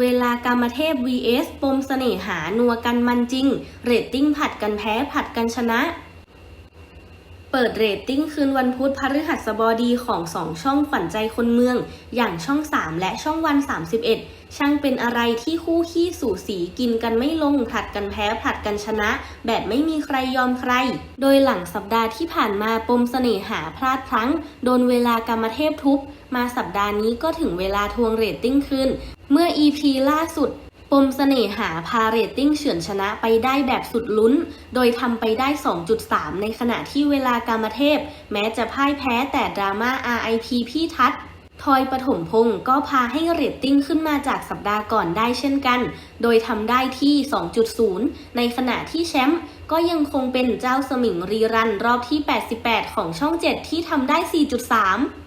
เวลากามเทพ vs ปมเสน่หานัวกันมันจริง เรตติ้งผัดกันแพ้ผัดกันชนะ เปิดเรตติ้งคืนวันพุธพฤหัสบดีของสองช่องขวัญใจคนเมือง อย่างช่อง 3 และช่องวัน 31 ช่างเป็นอะไรที่คู่ขี้สู่สีกินกันไม่ลงผลัดกันแพ้ผลัดกันชนะ แบบไม่มีใครยอมใคร โดยหลังสัปดาห์ที่ผ่านมาปมเสน่หาพลาดพลั้ง โดนเวลากรรมเทพทุบมาสัปดาห์นี้ก็ถึงเวลาทวงเรตติ้งคืนเมื่อ EP ล่าสุด ปมเสน่หาพาเรตติ้งเฉือนชนะไปได้แบบสุดลุ้น โดยทำไปได้ 2.3 ในขณะที่เวลากามเทพ แม้จะพ่ายแพ้แต่ดราม่า RIP พี่ทัศน์ทอยปฐมพงศ์ก็พาให้เรตติ้งขึ้นมาจากสัปดาห์ก่อนได้เช่นกัน โดยทำได้ที่ 2.0 ในขณะที่แชมป์ก็ยังคงเป็นเจ้าสมิงรีรันรอบที่ 88 ของช่อง 7 ที่ทำได้ 4.3